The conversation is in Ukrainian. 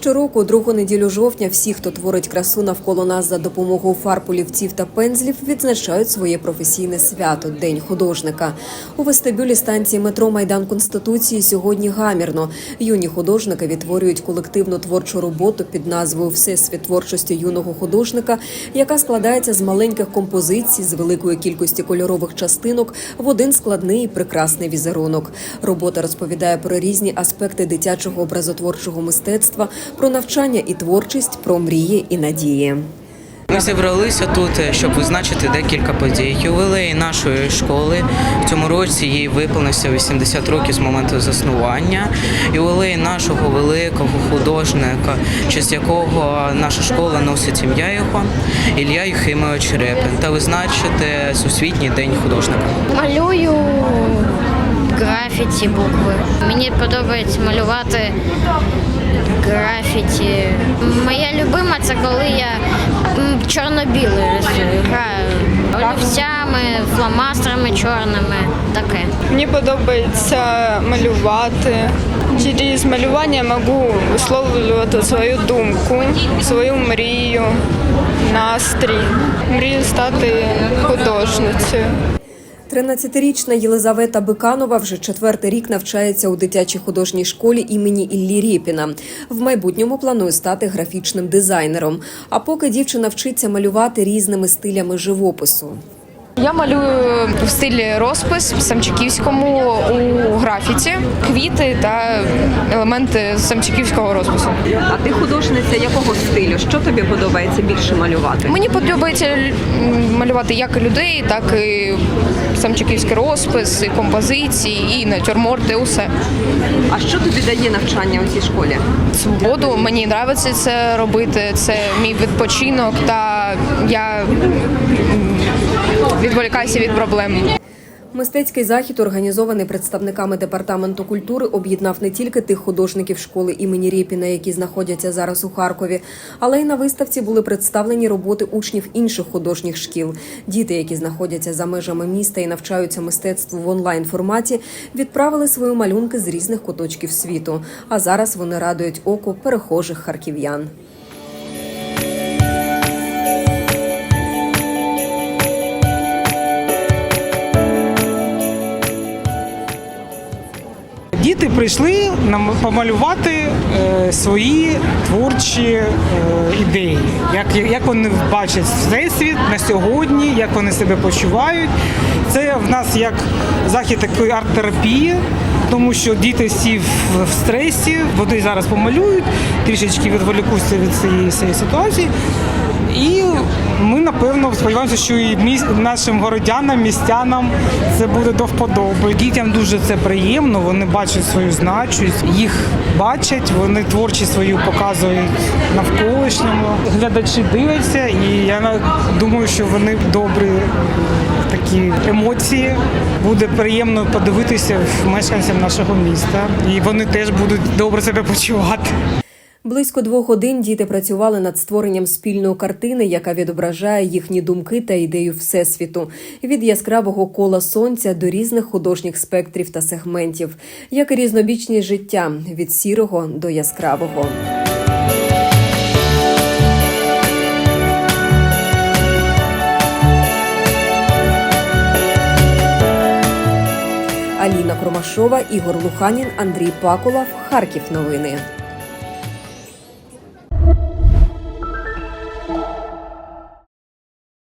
Щороку, другу неділю жовтня, всі, хто творить красу навколо нас за допомогою фарб, олівців та пензлів, відзначають своє професійне свято День художника. У вестибюлі станції метро Майдан Конституції сьогодні гамірно. Юні художники відтворюють колективну творчу роботу під назвою Всесвіт творчості юного художника, яка складається з маленьких композицій з великої кількості кольорових частинок в один складний і прекрасний візерунок. Робота розповідає про різні аспекти дитячого образотворчого мистецтва, про навчання і творчість, про мрії і надії. Ми зібралися тут, щоб визначити декілька подій. Ювілей нашої школи в цьому році їй виповнився 80 років з моменту заснування. Ювілей нашого великого художника, честь якого наша школа носить ім'я його Ілля Юхимович Репин, та визначити Всесвітній день художника. Малюю графіті букви. Мені подобається малювати графіті. Моя любима це коли я чорно-білий рисую, граю олівцями, фломастерами чорними. Таке. Мені подобається малювати. Через малювання можу висловлювати свою думку, свою мрію, настрій. Мрію стати художницею. 13-річна Єлизавета Биканова вже четвертий рік навчається у дитячій художній школі імені Іллі Рєпіна. В майбутньому планує стати графічним дизайнером. А поки дівчина вчиться малювати різними стилями живопису. Я малюю в стилі розпис в самчиківському у графіті, квіти та елементи самчиківського розпису. А ти художниця якого стилю? Що тобі подобається більше малювати? Мені подобається малювати як людей, так і самчиківський розпис, і композиції, і натюрморти, усе. А що тобі дає навчання у цій школі? Свободу мені подобається це робити. Це мій відпочинок, та я відволікаюся від проблем. Мистецький захід, організований представниками департаменту культури, об'єднав не тільки тих художників школи імені Рєпіна, які знаходяться зараз у Харкові, але й на виставці були представлені роботи учнів інших художніх шкіл. Діти, які знаходяться за межами міста і навчаються мистецтву в онлайн форматі, відправили свої малюнки з різних куточків світу. А зараз вони радують око перехожих харків'ян. Діти прийшли помалювати е, свої творчі е, ідеї, як, як вони бачать всесвіт на сьогодні, як вони себе почувають. Це в нас як захід такої арт-терапії, тому що діти всі в, стресі, вони зараз помалюють, трішечки відволікуться від цієї, ситуації. І напевно сподіваємося, що і міс... нашим городянам, містянам це буде до вподоби. Дітям дуже це приємно. Вони бачать свою значущість, їх бачать, вони творчі свою показують навколишньому. Глядачі дивляться, і я думаю, що вони добрі такі емоції. Буде приємно подивитися мешканцям нашого міста, і вони теж будуть добре себе почувати. Близько двох годин діти працювали над створенням спільної картини, яка відображає їхні думки та ідею всесвіту від яскравого кола сонця до різних художніх спектрів та сегментів, як і різнобічність життя від сірого до яскравого. Аліна Кромашова, Ігор Луханін, Андрій Пакулов, Харків. Новини.